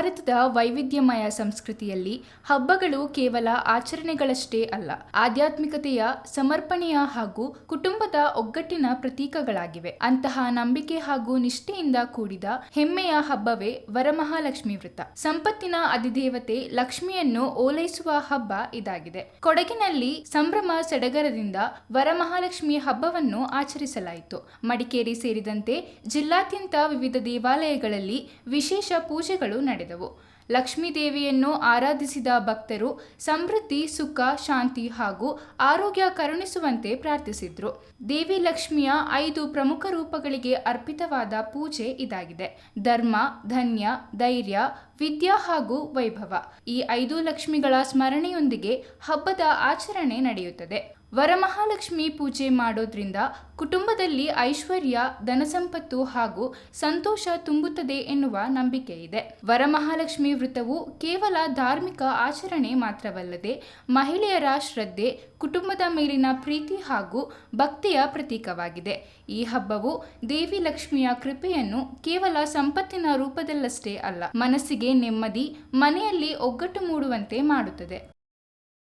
ಭಾರತದ ವೈವಿಧ್ಯಮಯ ಸಂಸ್ಕೃತಿಯಲ್ಲಿ ಹಬ್ಬಗಳು ಕೇವಲ ಆಚರಣೆಗಳಷ್ಟೇ ಅಲ್ಲ, ಆಧ್ಯಾತ್ಮಿಕತೆಯ ಸಮರ್ಪಣೆಯ ಹಾಗೂ ಕುಟುಂಬದ ಒಗ್ಗಟ್ಟಿನ ಪ್ರತೀಕಗಳಾಗಿವೆ. ಅಂತಹ ನಂಬಿಕೆ ಹಾಗೂ ನಿಷ್ಠೆಯಿಂದ ಕೂಡಿದ ಹೆಮ್ಮೆಯ ಹಬ್ಬವೇ ವರಮಹಾಲಕ್ಷ್ಮಿ ವ್ರತ. ಸಂಪತ್ತಿನ ಅಧಿದೇವತೆ ಲಕ್ಷ್ಮಿಯನ್ನು ಓಲೈಸುವ ಹಬ್ಬ ಇದಾಗಿದೆ. ಕೊಡಗಿನಲ್ಲಿ ಸಂಭ್ರಮ ಸಡಗರದಿಂದ ವರಮಹಾಲಕ್ಷ್ಮಿ ಹಬ್ಬವನ್ನು ಆಚರಿಸಲಾಯಿತು. ಮಡಿಕೇರಿ ಸೇರಿದಂತೆ ಜಿಲ್ಲಾದ್ಯಂತ ವಿವಿಧ ದೇವಾಲಯಗಳಲ್ಲಿ ವಿಶೇಷ ಪೂಜೆಗಳು ನಡೆದವು ಲಕ್ಷ್ಮೀದೇವಿಯನ್ನು ಆರಾಧಿಸಿದ ಭಕ್ತರು ಸಮೃದ್ಧಿ, ಸುಖ, ಶಾಂತಿ ಹಾಗೂ ಆರೋಗ್ಯ ಕರುಣಿಸುವಂತೆ ಪ್ರಾರ್ಥಿಸಿದ್ರು. ದೇವಿ ಲಕ್ಷ್ಮಿಯ ಐದು ಪ್ರಮುಖ ರೂಪಗಳಿಗೆ ಅರ್ಪಿತವಾದ ಪೂಜೆ ಇದಾಗಿದೆ. ಧರ್ಮ, ಧನ್ಯ, ಧೈರ್ಯ, ವಿದ್ಯಾ ಹಾಗೂ ವೈಭವ ಈ ಐದು ಲಕ್ಷ್ಮಿಗಳ ಸ್ಮರಣೆಯೊಂದಿಗೆ ಹಬ್ಬದ ಆಚರಣೆ ನಡೆಯುತ್ತದೆ. ವರಮಹಾಲಕ್ಷ್ಮಿ ಪೂಜೆ ಮಾಡೋದ್ರಿಂದ ಕುಟುಂಬದಲ್ಲಿ ಐಶ್ವರ್ಯ, ಧನಸಂಪತ್ತು ಹಾಗೂ ಸಂತೋಷ ತುಂಬುತ್ತದೆ ಎನ್ನುವ ನಂಬಿಕೆ ಇದೆ ವರಮಹಾಲಕ್ಷ್ಮಿ ವ್ರತವು ಕೇವಲ ಧಾರ್ಮಿಕ ಆಚರಣೆ ಮಾತ್ರವಲ್ಲದೆ ಮಹಿಳೆಯರ ಶ್ರದ್ಧೆ, ಕುಟುಂಬದ ಮೇಲಿನ ಪ್ರೀತಿ ಹಾಗೂ ಭಕ್ತಿಯ ಪ್ರತೀಕವಾಗಿದೆ. ಈ ಹಬ್ಬವು ದೇವಿ ಲಕ್ಷ್ಮಿಯ ಕೃಪೆಯನ್ನು ಕೇವಲ ಸಂಪತ್ತಿನ ರೂಪದಲ್ಲಷ್ಟೇ ಅಲ್ಲ, ಮನಸ್ಸಿಗೆ ನೆಮ್ಮದಿ, ಮನೆಯಲ್ಲಿ ಒಗ್ಗಟ್ಟು ಮೂಡುವಂತೆ ಮಾಡುತ್ತದೆ.